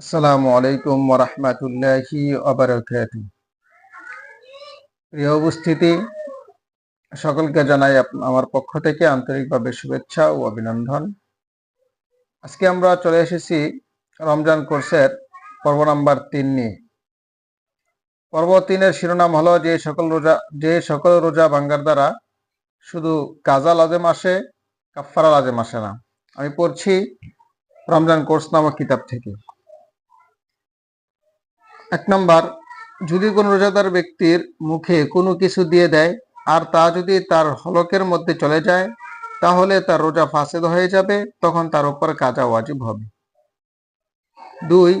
আসসালামু আলাইকুম ওরহমতুল্লাহি আবরকাত প্রিয় উপস্থিতি, সকলকে জানাই আমার পক্ষ থেকে আন্তরিকভাবে শুভেচ্ছা ও অভিনন্দন। আজকে আমরা চলে এসেছি রমজান কোর্সের পর্ব নাম্বার তিন নিয়ে। পর্ব তিনের শিরোনাম হলো যে সকল রোজা, যে সকল রোজা ভাঙ্গার দ্বারা শুধু কাজা লাজেম আসে কাফারা লাজেম আসে না। আমি পড়ছি রমজান কোর্স নামক কিতাব থেকে। এক নম্বর, যদি কোনো রোজাদার ব্যক্তির মুখে কোনো কিছু দিয়ে দেয় আর তা যদি তার হলকের মধ্যে চলে যায়, তাহলে তার রোজা ফাঁসেদ হয়ে যাবে, তখন তার উপর কাজা ওয়াজিব হবে। দুই,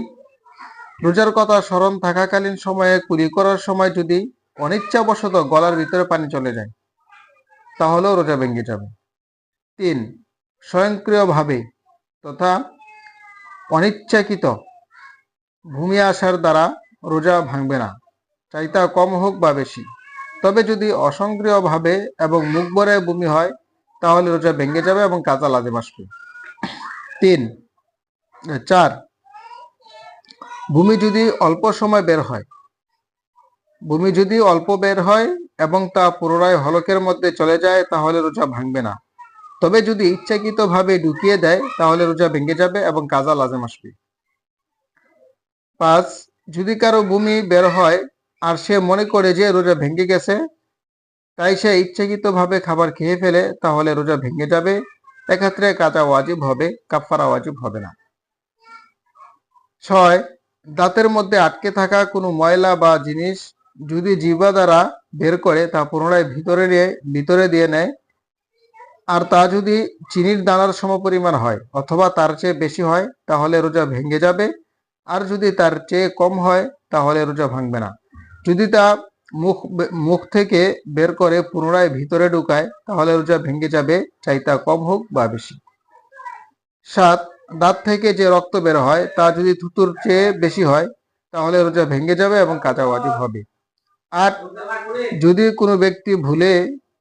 রোজার কথা স্মরণ থাকাকালীন সময়ে কুলি করার সময় যদি অনিচ্ছাবশত গলার ভিতরে পানি চলে যায়, তাহলেও রোজা ভেঙে যাবে। তিন, স্বয়ংক্রিয়ভাবে তথা অনিচ্ছাকৃত ভূমি আসার দ্বারা রোজা ভাঙবে না। চাইতা কম হোক বা বেশি। তবে যদি অসংক্রিয়ভাবে এবং মুখ ভরে বমি হয়, তাহলে রোজা ভেঙে যাবে এবং কাজা লাজেম আসবে। তিন, চার ভূমি যদি অল্প সময় বের হয় ভূমি যদি অল্প বের হয় এবং তা পুনরায় হলকের মধ্যে চলে যায়, তাহলে রোজা ভাঙবে না। তবে যদি ইচ্ছাকৃতভাবে ঢুকিয়ে দেয়, তাহলে রোজা ভেঙে যাবে এবং কাজা লাজেম আসবে। পাঁচ, যদি কারও ভূমি বের হয় আর সে মনে করে যে রোজা ভেঙে গেছে, তাই সে ইচ্ছাকৃতভাবে খাবার খেয়ে ফেলে, তাহলে রোজা ভেঙে যাবে। এক্ষেত্রে কাজা ওয়াজিব হবে কাফারা ওয়াজিব হবে না। ছয়, দাঁতের মধ্যে আটকে থাকা কোনো ময়লা বা জিনিস যদি জিহ্বা দ্বারা বের করে, তা পুনরায় ভিতরে নিয়ে, ভিতরে দিয়ে নেয়। আর তা যদি চিনির দানার সমপরিমাণ হয় অথবা তার চেয়ে বেশি হয়, তাহলে রোজা ভেঙে যাবে। আর যদি তার চেয়ে কম হয়, তাহলে রোজা ভাঙবে না। যদি তা মুখ মুখ থেকে বের করে পুনরায় ভিতরে ঢুকায়, তাহলে রোজা ভেঙে যাবে, চাই তা কম হোক বা বেশি। সাত, দাঁত থেকে যে রক্ত বের হয়, তা যদি থুতুর চেয়ে বেশি হয়, তাহলে রোজা ভেঙে যাবে এবং কাজা ওয়াজিব হবে। আর যদি কোনো ব্যক্তি ভুলে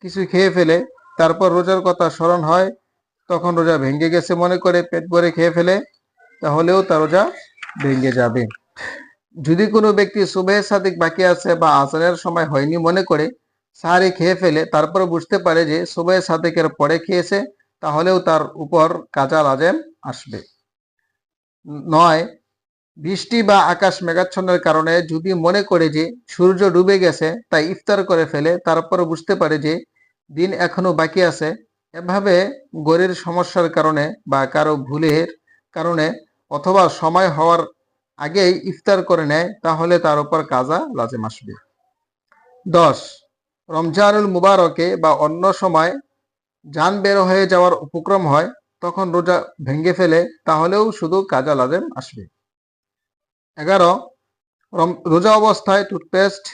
কিছু খেয়ে ফেলে, তারপর রোজার কথা স্মরণ হয়, তখন রোজা ভেঙে গেছে মনে করে পেট ভরে খেয়ে ফেলে, তাহলেও তার রোজা ভেঙে যাবে। যদি কোনো ব্যক্তি সুবেহ সাদিক বাকি আছে বা আসারের সময় হয়নি মনে করে সাহারি খেয়ে ফেলে, তারপর বুঝতে পারে যে সুবেহ সাদিকের পরে খেয়েছে, তাহলেও তার উপর কাজা লাজেম আসবে। নয়, বৃষ্টি বা আকাশ মেঘাচ্ছন্নের কারণে যদি মনে করে যে সূর্য ডুবে গেছে, তাই ইফতার করে ফেলে, তারপর বুঝতে পারে যে দিন এখনও বাকি আছে। এভাবে গড়ের সমস্যার কারণে বা কারও ভুলের কারণে অথবা সময় হওয়ার আগেই ইফতার করে নেয়, তাহলে তার উপর কাজা লাজেম আসবে। দশ, রমজানুল মুবারকে বা অন্য সময় যান বের হয়ে যাওয়ার উপক্রম হয়, তখন রোজা ভেঙে ফেলে, তাহলেও শুধু কাজা লাজেম আসবে। এগারো রোজা অবস্থায় টুথপেস্ট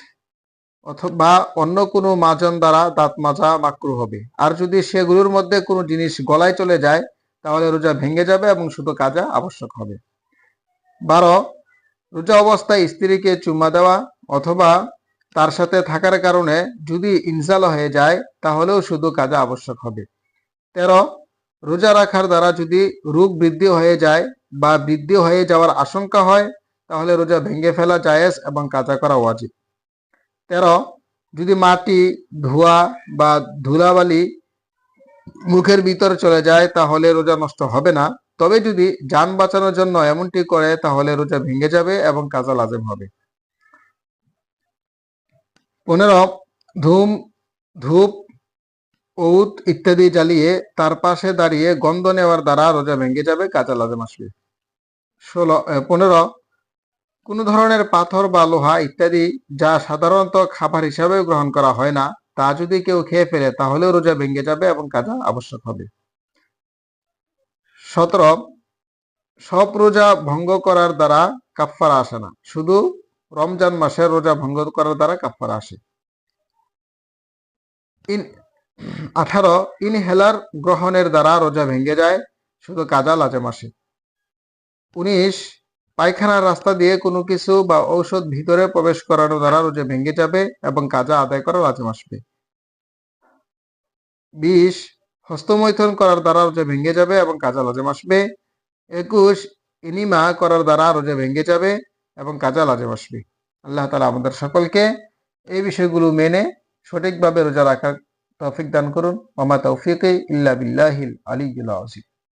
অথবা অন্য কোনো মাজন দ্বারা দাঁত মাজা মাকরু হবে। আর যদি সেগুলোর মধ্যে কোনো জিনিস গলায় চলে যায় তাহলে রোজা ভেঙে যাবে এবং শুধু কাজা আবশ্যক হবে। বারো, রোজা অবস্থায় স্ত্রীকে চুম্মা দেওয়া অথবা তার সাথে থাকার কারণে যদি ইনজাল হয়ে যায়, তাহলেও শুধু কাজা আবশ্যক হবে। তেরো, রোজা রাখার দ্বারা যদি রোগ বৃদ্ধি হয়ে যায় বা বৃদ্ধি হয়ে যাওয়ার আশঙ্কা হয়, তাহলে রোজা ভেঙে ফেলা জায়েজ এবং কাজা করা ওয়াজিব। তেরো, যদি মাটি, ধোয়া বা ধুলাবালি মুখের ভিতরে চলে যায়, তাহলে রোজা নষ্ট হবে না। তবে যদি যান বাঁচানোর জন্য এমনটি করে, তাহলে রোজা ভেঙে যাবে এবং কাজা লাজেম হবে। পনেরো, ধূম, ধূপ ঔত ইত্যাদি জ্বালিয়ে তার পাশে দাঁড়িয়ে গন্ধ নেওয়ার দ্বারা রোজা ভেঙে যাবে, কাজা লাজেম আসবে। ষোলো পনেরো, কোনো ধরনের পাথর বা লোহা ইত্যাদি যা সাধারণত খাবার হিসাবে গ্রহণ করা হয় না তা যদি কেউ খেয়ে ফেলে, তাহলেও রোজা ভেঙে যাবে এবং কাজা আবশ্যক হবে। সতেরো, সব রোজা ভঙ্গ করার দ্বারা কাফারা আসে না। শুধু রমজান মাসের রোজা ভঙ্গ করার দ্বারা কাফারা আসে। ইন, আঠারো, ইনহেলার গ্রহণের দ্বারা রোজা ভেঙে যায়, শুধু কাজা লাজে মাসে উনিশ পায়খানার রাস্তা দিয়ে কোনো কিছু বা ঔষধ ভিতরে প্রবেশ করানো দ্বারা রোজা ভেঙে যাবে এবং কাজা আদায় করা লাজেম আসবে। বিশ হস্তমৈথন করার দ্বারা রোজা ভেঙে যাবে এবং কাজা লাজেম আসবে। একুশ, ইনিমা করার দ্বারা রোজা ভেঙে যাবে এবং কাজা লাজে আসবে। আল্লাহ তালা আমাদের সকলকে এই বিষয়গুলো মেনে সঠিকভাবে রোজা রাখার তৌফিক দান করুন। মামা তৌফিকে ইল্লা বিল্লাহিল আলী আজিম